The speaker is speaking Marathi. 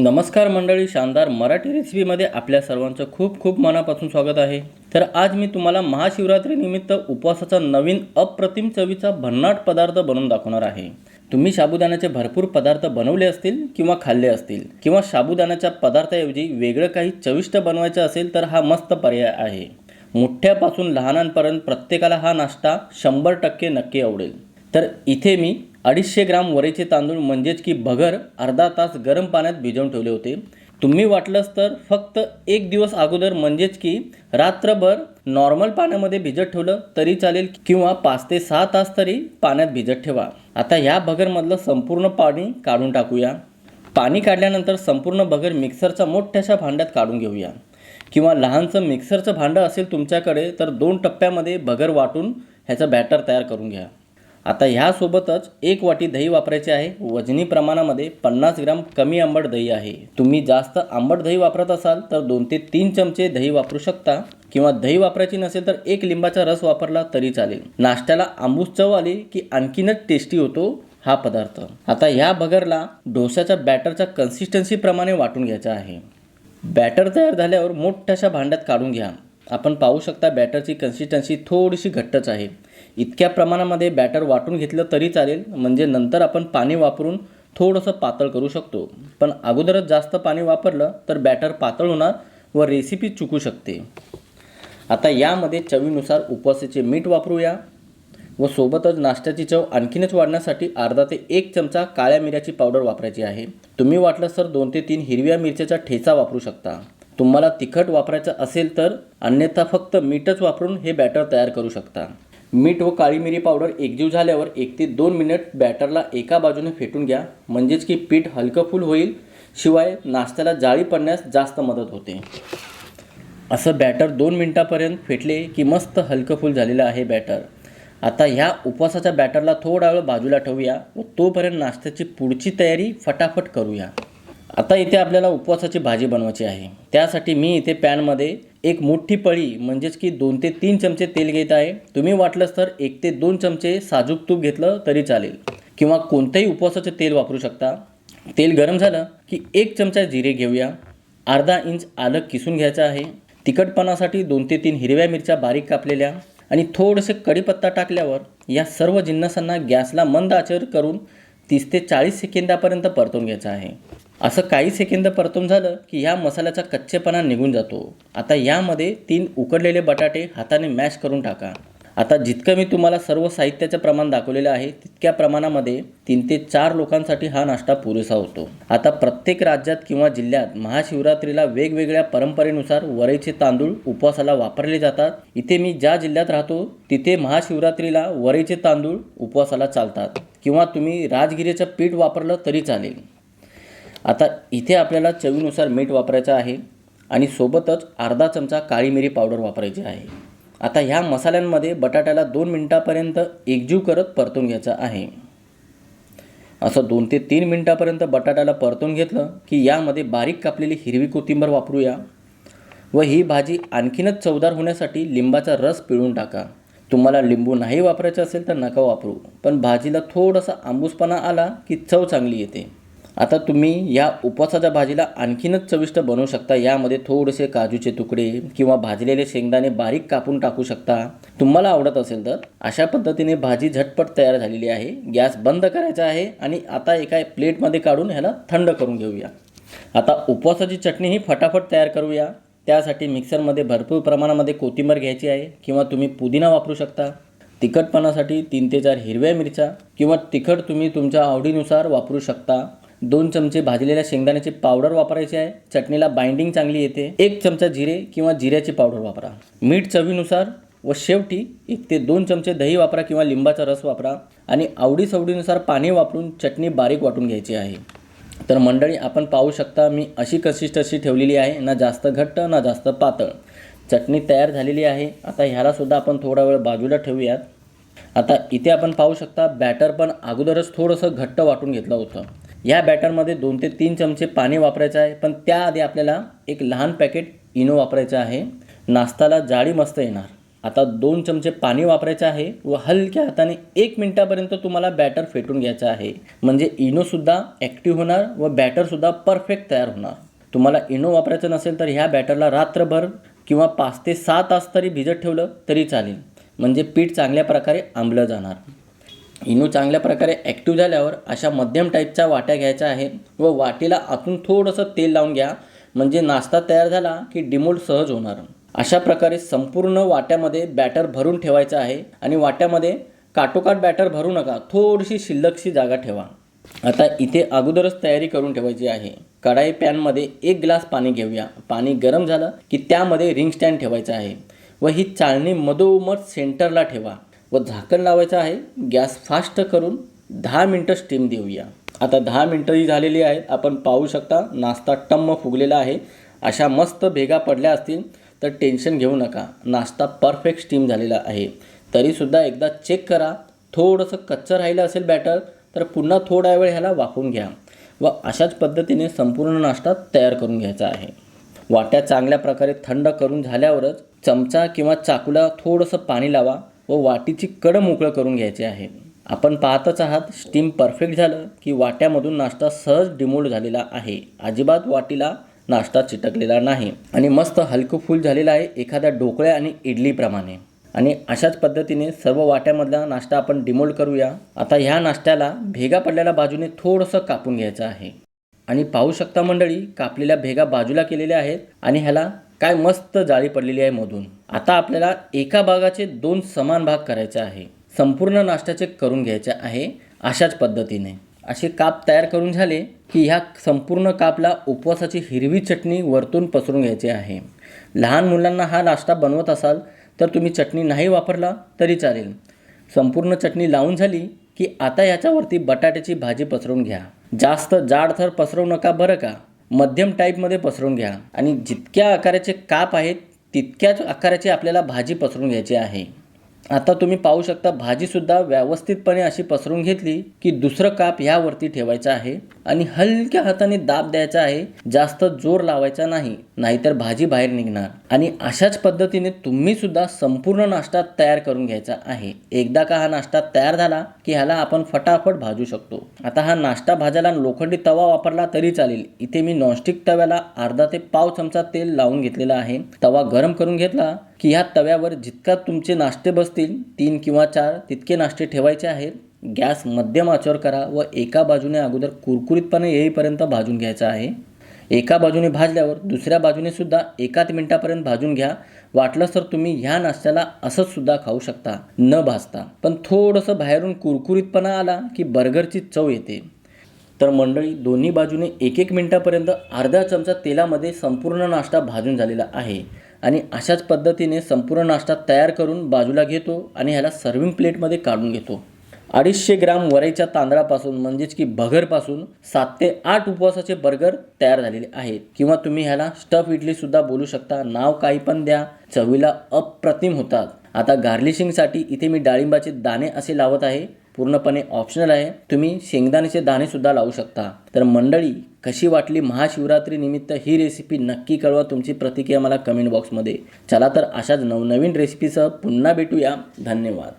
नमस्कार मंडळी शानदार मराठी रेसिपीमध्ये आपल्या सर्वांचं खूप खूप मनापासून स्वागत आहे. तर आज मी तुम्हाला महाशिवरात्रीनिमित्त उपवासाचा नवीन अप्रतिम चवीचा भन्नाट पदार्थ बनवून दाखवणार आहे. तुम्ही साबुदाण्याचे भरपूर पदार्थ बनवले असतील किंवा खाल्ले असतील किंवा साबुदाण्याच्या पदार्थाऐवजी वेगळं काही चविष्ट बनवायचं असेल तर हा मस्त पर्याय आहे. मोठ्यापासून लहानांपर्यंत प्रत्येकाला हा नाश्ता शंभर टक्के नक्की आवडेल. तर इथे मी अडीचशे ग्राम वरेचे तांदूळ म्हणजेच की भगर अर्धा तास गरम पाण्यात भिजवून ठेवले होते. तुम्ही वाटलंच तर फक्त एक दिवस अगोदर म्हणजेच की रात्रभर नॉर्मल पाण्यामध्ये भिजत ठेवलं तरी चालेल किंवा पाच ते सहा तास तरी पाण्यात भिजत ठेवा. आता ह्या भगरमधलं संपूर्ण पाणी काढून टाकूया. पाणी काढल्यानंतर संपूर्ण भगर मिक्सरच्या मोठ्याशा भांड्यात काढून घेऊया. किंवा लहानसं मिक्सरचं भांडं असेल तुमच्याकडे तर दोन टप्प्यामध्ये भगर वाटून ह्याचं बॅटर तयार करून घ्या. आता ह्यासोबतच एक वाटी दही वापरायची आहे. वजनी प्रमाणामध्ये पन्नास ग्राम कमी आंबट दही आहे. तुम्ही जास्त आंबट दही वापरत असाल तर दोन ते तीन चमचे दही वापरू शकता किंवा दही वापरायची नसेल तर एक लिंबाचा रस वापरला तरी चालेल. नाश्त्याला आंबूस चव आली की आणखीनच टेस्टी होतो हा पदार्थ. आता ह्या भगरला डोसाच्या बॅटरच्या कन्सिस्टन्सीप्रमाणे वाटून घ्यायचा आहे. बॅटर तयार झाल्यावर मोठ्याशा भांड्यात काढून घ्या. आपण पाहू शकता बॅटरची कन्सिस्टन्सी थोडीशी घट्टच आहे. इतक्या प्रमाणामध्ये बॅटर वाटून घेतलं तरी चालेल म्हणजे नंतर आपण पाणी वापरून थोडंसं पातळ करू शकतो. पण अगोदरच जास्त पाणी वापरलं तर बॅटर पातळ होणार व रेसिपी चुकू शकते. आता यामध्ये चवीनुसार उपवासाचे मीठ वापरूया व सोबतच नाश्त्याची चव आणखीनच वाढण्यासाठी अर्धा ते एक चमचा काळ्या मिऱ्याची पावडर वापरायची आहे. तुम्ही वाटलं तर दोन ते तीन हिरव्या मिरच्याचा ठेचा वापरू शकता. तुम्हाला तिखट वापरायचं असेल तर अन्यथा फक्त मीठच वापरून हे बॅटर तयार करू शकता. मीठ व काळी मिरी पावडर एकजीव झाल्यावर एक ते दोन मिनिट बॅटरला एका बाजूने फेटून घ्या. म्हणजेच की पीठ हलकं फुल होईल. शिवाय नाश्त्याला जाळी पडण्यास जास्त मदत होते. असं बॅटर दोन मिनटापर्यंत फेटले की मस्त हलकं फुल झालेलं आहे बॅटर. आता ह्या उपवासाच्या बॅटरला थोडा वेळ बाजूला ठेवूया व तोपर्यंत नाश्त्याची पुढची तयारी फटाफट करूया. आता इथे आपल्याला उपवासाची भाजी बनवायची आहे. त्यासाठी मी इथे पॅनमध्ये एक मोठी पळी म्हणजेच की दोन ते तीन चमचे तेल घेत आहे. तुम्ही वाटलंच तर एक ते दोन चमचे साजूक तूप घेतलं तरी चालेल. किंवा कोणतंही उपवासाचे तेल वापरू शकता. तेल गरम झालं की एक चमचा जिरे घेऊया. अर्धा इंच आलं किसून घ्यायचं आहे. तिखटपणासाठी दोन ते तीन हिरव्या मिरच्या बारीक कापलेल्या आणि थोडेसे कढीपत्ता टाकल्यावर या सर्व जिन्नसांना गॅसला मंद आचर करून तीस ते चाळीस सेकंदापर्यंत परतून घ्यायचं आहे. असं काही सेकंद परतून झालं की ह्या मसाल्याचा कच्चेपणा निघून जातो. आता यामध्ये तीन उकडलेले बटाटे हाताने मॅश करून टाका. आता जितकं मी तुम्हाला सर्व साहित्याचं प्रमाण दाखवलेलं आहे तितक्या प्रमाणामध्ये तीन ते चार लोकांसाठी हा नाश्ता पुरेसा होतो. आता प्रत्येक राज्यात किंवा जिल्ह्यात महाशिवरात्रीला वेगवेगळ्या परंपरेनुसार वरईचे तांदूळ उपवासाला वापरले जातात. इथे मी ज्या जिल्ह्यात राहतो तिथे महाशिवरात्रीला वरईचे तांदूळ उपवासाला चालतात. किंवा तुम्ही राजगिरीचं पीठ वापरलं तरी चालेल. आता इथे आपल्याला चवीनुसार मीठ वापरायचं आहे आणि सोबतच अर्धा चमचा काळी मिरी पावडर वापरायची आहे. आता ह्या मसाल्यांमध्ये बटाट्याला दोन मिनटापर्यंत एकजीव करत परतून घ्यायचं आहे. असं दोन ते तीन मिनटापर्यंत बटाट्याला परतून घेतलं की यामध्ये बारीक कापलेली हिरवी कोथिंबर वापरूया व ही भाजी आणखीनच चवदार होण्यासाठी लिंबाचा रस पिळून टाका. तुम्हाला लिंबू नाही वापरायचं असेल तर नका वापरू पण भाजीला थोडासा आंबूसपणा आला की चव चांगली येते. आता तुम्ही या उपवासाच्या भाजीला आणखीनच चविष्ट बनवू शकता. यामध्ये थोडेसे काजूचे तुकडे किंवा भाजलेले शेंगदाणे बारीक कापून टाकू शकता. तुम्हाला आवडत असेल तर अशा पद्धतीने भाजी झटपट तयार झालेली आहे. गॅस बंद करायचा आहे आणि आता एका प्लेटमध्ये काढून ह्याला थंड करून घेऊया. आता उपवासाची चटणी ही फटाफट तयार करूया. त्यासाठी मिक्सरमध्ये भरपूर प्रमाणामध्ये कोथिंबीर घ्यायची आहे किंवा तुम्ही पुदिना वापरू शकता. तिखटपणासाठी तीन ते चार हिरव्या मिरच्या किंवा तिखट तुम्ही तुमच्या आवडीनुसार वापरू शकता. दोन चमचे भाजलेल्या शेंगदाण्याची पावडर वापरायची आहे. चटणीला बाइंडिंग चांगली येते. एक चमचा जिरे किंवा जिऱ्याची पावडर वापरा. मीठ चवीनुसार व शेवटी एक ते दोन चमचे दही वापरा किंवा लिंबाचा रस वापरा. आणि आवडीसवडीनुसार पाणी वापरून चटणी बारीक वाटून घ्यायची आहे. तर मंडळी आपण पाहू शकता मी अशी कन्सिस्टन्सी ठेवलेली आहे ना जास्त घट्ट ना जास्त पातळ. चटणी तयार झालेली आहे. आता ह्यालासुद्धा आपण थोडा वेळ बाजूला ठेवूयात. आता इथे आपण पाहू शकता बॅटर पण अगोदरच थोडंसं घट्ट वाटून घेतलं होतं. या बॅटरमध्ये दोन ते तीन चमचे पाणी वापरायचं आहे पण त्याआधी आपल्याला एक लहान पॅकेट इनो वापरायचं आहे. नाश्ताला जाळी मस्त येणार. आता दोन चमचे पाणी वापरायचे आहे व हलक्या हाताने एक मिनटापर्यंत तुम्हाला बॅटर फेटून घ्यायचं आहे. म्हणजे इनोसुद्धा ॲक्टिव्ह होणार व बॅटरसुद्धा परफेक्ट तयार होणार. तुम्हाला इनो वापरायचं नसेल तर ह्या बॅटरला रात्रभर किंवा पाच ते सहा तास तरी भिजत ठेवलं तरी चालेल. म्हणजे पीठ चांगल्या प्रकारे आंबलं जाणार. इनो चांगल्या प्रकारे ॲक्टिव्ह झाल्यावर अशा मध्यम टाईपच्या वाट्या घ्यायच्या आहेत व वाटीला आतून थोडंसं तेल लावून घ्या. म्हणजे नाश्ता तयार झाला की डिमोल्ड सहज होणार. अशा प्रकारे संपूर्ण वाट्यामध्ये बॅटर भरून ठेवायचं आहे आणि वाट्यामध्ये काटोकाट बॅटर भरू नका. थोडीशी शिल्लकशी जागा ठेवा. आता इथे अगोदरच तयारी करून ठेवायची आहे. कढाई पॅनमध्ये एक ग्लास पाणी घेऊया. पाणी गरम झालं की त्यामध्ये रिंग स्टँड ठेवायचं आहे. व ही चाळणी मधोमध सेंटरला ठेवा. व झाकण लावायचं आहे. गॅस फास्ट करून दहा मिनटं स्टीम देऊया. आता दहा मिनटं ही झालेली आहेत. आपण पाहू शकता नाश्ता टम्म फुगलेला आहे. अशा मस्त भेगा पडल्या असतील तर टेन्शन घेऊ नका. नाश्ता परफेक्ट स्टीम झालेला आहे. तरीसुद्धा एकदा चेक करा. थोडंसं कच्चं राहिलं असेल बॅटर तर पुन्हा थोडा वेळ ह्याला वाफून घ्या. व अशाच पद्धतीने संपूर्ण नाश्ता तयार करून घ्यायचा आहे. वाट्या चांगल्या प्रकारे थंड करून झाल्यावरच चमचा किंवा चाकूला थोडंसं पाणी लावा. व वाटीची कड मोकळं करून घ्यायचे आहे. आपण पाहतच आहात स्टीम परफेक्ट झालं की वाट्यामधून नाश्ता सहज डिमोल्ड झालेला आहे. अजिबात वाटीला नाश्ता चिटकलेला नाही. आणि मस्त हलकं फुल झालेला आहे एखाद्या ढोकळ्या आणि इडलीप्रमाणे आणि अशाच पद्धतीने सर्व वाट्यामधला नाश्ता आपण डिमोल्ड करूया. आता ह्या नाश्त्याला भेगा पडलेल्या बाजूने थोडंसं कापून घ्यायचं आहे. आणि पाहू शकता मंडळी कापलेल्या भेगा बाजूला केलेल्या आहेत आणि ह्याला काय मस्त जाळी पडलेली आहे मधून. आता आपल्याला एका भागाचे दोन समान भाग करायचे आहे. संपूर्ण नाश्त्याचे करून घ्यायचे आहे अशाच पद्धतीने. असे काप तयार करून झाले की ह्या संपूर्ण कापला उपवासाची हिरवी चटणी वरतून पसरून घ्यायची आहे. लहान मुलांना हा नाश्ता बनवत असाल तर तुम्ही चटणी नाही वापरला तरी चालेल. संपूर्ण चटणी लावून झाली की आता ह्याच्यावरती बटाट्याची भाजी पसरवून घ्या. जास्त जाड थर पसरवू नका बरं का? मध्यम टाईपमध्ये पसरून घ्या. आणि जितक्या आकाराचे काप आहेत तितक्याच आकाराची आपल्याला भाजी पसरून घ्यायची आहे. आता तुम्ही पाहू शकता भाजीसुद्धा व्यवस्थितपणे अशी पसरून घेतली की दुसरं काप ह्यावरती ठेवायचं आहे आणि हलक्या हाताने दाब द्यायचा आहे जास्त जोर लावायचा नाही नाहीतर भाजी बाहेर निघणार. आणि अशाच पद्धतीने तुम्ही सुद्धा संपूर्ण नाश्ता तयार करून घ्यायचा आहे. एकदा का हा नाश्ता तयार झाला की ह्याला आपण फटाफट भाजू शकतो. आता हा नाश्ता भाजायला लोखंडी तवा वापरला तरी चालेल. इथे मी नॉनस्टिक तव्याला अर्धा ते पाव चमचा तेल लावून घेतलेला आहे. तवा गरम करून घेतला. की ह्या तव्यावर जितका तुमचे नाश्ते बसतील तीन किंवा चार तितके नाश्ते ठेवायचे आहेत. गॅस मध्यम आचवर करा व एका बाजूने अगोदर कुरकुरीतपणे येईपर्यंत भाजून घ्यायचं आहे. एका बाजूने भाजल्यावर दुसऱ्या बाजूने सुद्धा एकाच मिनिटापर्यंत भाजून घ्या. वाटलंच तर तुम्ही ह्या नाश्त्याला असंच सुद्धा खाऊ शकता न भाजता. पण थोडंसं बाहेरून कुरकुरीतपणा आला की बर्गरची चव येते. तर मंडळी दोन्ही बाजूने एक एक मिनिटापर्यंत अर्धा चमचा तेलामध्ये संपूर्ण नाश्ता भाजून झालेला आहे. आणि अशाच पद्धतीने संपूर्ण नाश्ता तयार करून बाजूला घेतो आणि ह्याला सर्विंग प्लेटमध्ये काढून घेतो. अडीचशे ग्राम वरईच्या तांदळापासून म्हणजेच की भगरपासून सात ते आठ उपवासाचे बर्गर तयार झालेले आहेत. किंवा तुम्ही ह्याला स्टफ इडलीसुद्धा बोलू शकता. नाव काही पण द्या. चवीला अप्रतिम होतात. आता गार्लिशिंगसाठी इथे मी डाळिंबाचे दाणे असे लावत आहे. पूर्णपणे ऑप्शनल आहे. तुम्ही शेंगदाण्याचे दाणे सुद्धा लावू शकता. तर मंडळी कशी वाटली महाशिवरात्री निमित्त ही रेसिपी नक्की कळवा तुमची प्रतिक्रिया मला कमेंट बॉक्समध्ये चला तर अशाच नवनवीन रेसिपीसह पुन्हा भेटूया. धन्यवाद.